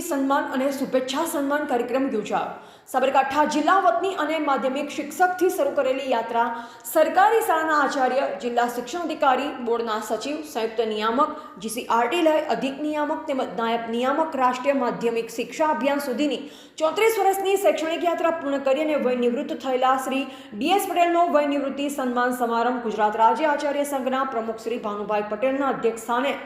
સન્માન અને શુભેચ્છા સન્માન કાર્યક્રમ યોજાયો. સાબરકાંઠા જિલ્લા વતની અને માધ્યમિક શિક્ષકથી શરૂ કરેલી યાત્રા સરકારી શાળાના આચાર્ય, જિલ્લા શિક્ષણ અધિકારી, બોર્ડના સચિવ, સંયુક્ત નિયામક, જીસીઆરટી અધિક નિયામક તેમજ નાયબ નિયામક રાષ્ટ્રીય માધ્યમિક શિક્ષા અભિયાન સુધીની ચોત્રીસ વર્ષની શૈક્ષણિક યાત્રા પૂર્ણ કરી અને વય નિવૃત્ત થયેલા શ્રી ડીએસ પટેલનો વયનિવૃત્તિ સન્માન સમારંભ ગુજરાત રાજ્ય આચાર્ય સંઘના પ્રમુખ શ્રી ભાનુભાઈ પટેલના અધ્યક્ષ સ્થાને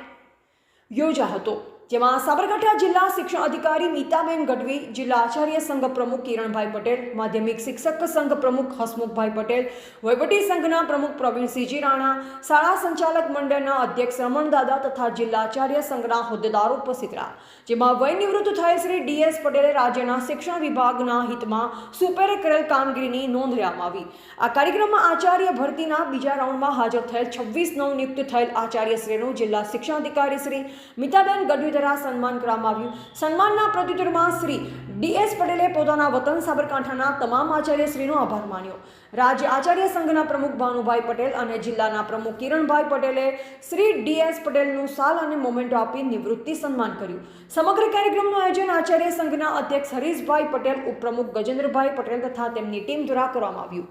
યોજા હતો. જેમાં સાબરકાંઠા જિલ્લા શિક્ષણ અધિકારી મીતાબેન ગઢવી, જિલ્લા આચાર્ય સંઘ પ્રમુખ કિરણભાઈ પટેલ, માધ્યમિક શિક્ષક સંઘ પ્રમુખ હસમુખભાઈ પટેલ, વહીવટી સંઘના પ્રમુખ પ્રવીણસિંહજી રાણા, શાળા સંચાલક મંડળના અધ્યક્ષ રમણદાદા તથા જિલ્લા આચાર્ય સંઘના હોદ્દેદારો ઉપસ્થિત રહ્યા. જેમાં વયનિવૃત્ત થયેલ શ્રી ડીએસ પટેલે રાજ્યના શિક્ષણ વિભાગના હિતમાં સુપેરે કરેલ કામગીરીની નોંધ લેવામાં આવી. આ કાર્યક્રમમાં આચાર્ય ભરતીના બીજા રાઉન્ડમાં હાજર થયેલ છવ્વીસ નવનિયુક્ત થયેલ આચાર્યશ્રીનું જિલ્લા શિક્ષણ અધિકારી શ્રી મિતાબેન ગઢવી દ્વારા સન્માન કરવામાં આવ્યું. સન્માનના પ્રત્યુત્તરમાં શ્રી ડીએસ પટેલે પોતાના વતન સાબરકાંઠાના તમામ આચાર્યશ્રીનો આભાર માન્યો. રાજ્ય આચાર્ય સંઘના પ્રમુખ ભાનુભાઈ પટેલ અને જિલ્લાના પ્રમુખ કિરણભાઈ પટેલે શ્રી ડીએસ પટેલનું સાલ અને મોમેન્ટો આપી નિવૃત્તિ સન્માન કર્યું. સમગ્ર કાર્યક્રમનું આયોજન આચાર્ય સંઘના અધ્યક્ષ હરીશભાઈ પટેલ, ઉપપ્રમુખ ગજેન્દ્રભાઈ પટેલ તથા તેમની ટીમ દ્વારા કરવામાં આવ્યું.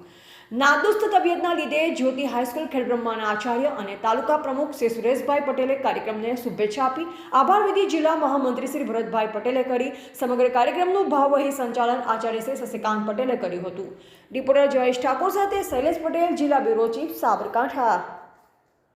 નાદુસ્ત તબિયતના લીધે જ્યોતિ હાઈસ્કૂલ ખેડબ્રહ્માના આચાર્ય અને તાલુકા પ્રમુખ શ્રી સુરેશભાઈ પટેલે કાર્યક્રમને શુભેચ્છા આપી. આભાર વિધિ જિલ્લા મહામંત્રી શ્રી ભરતભાઈ પટેલે કરી સમગ્ર કાર્યક્રમનું ભાવવહી સંચાલન આચાર્ય શ્રી શશિકાંત પટેલે કર્યું હતું. રિપોર્ટર જયેશ ઠાકોર સાથે શૈલેષ પટેલ, જિલ્લા બ્યુરો ચીફ સાબરકાંઠા.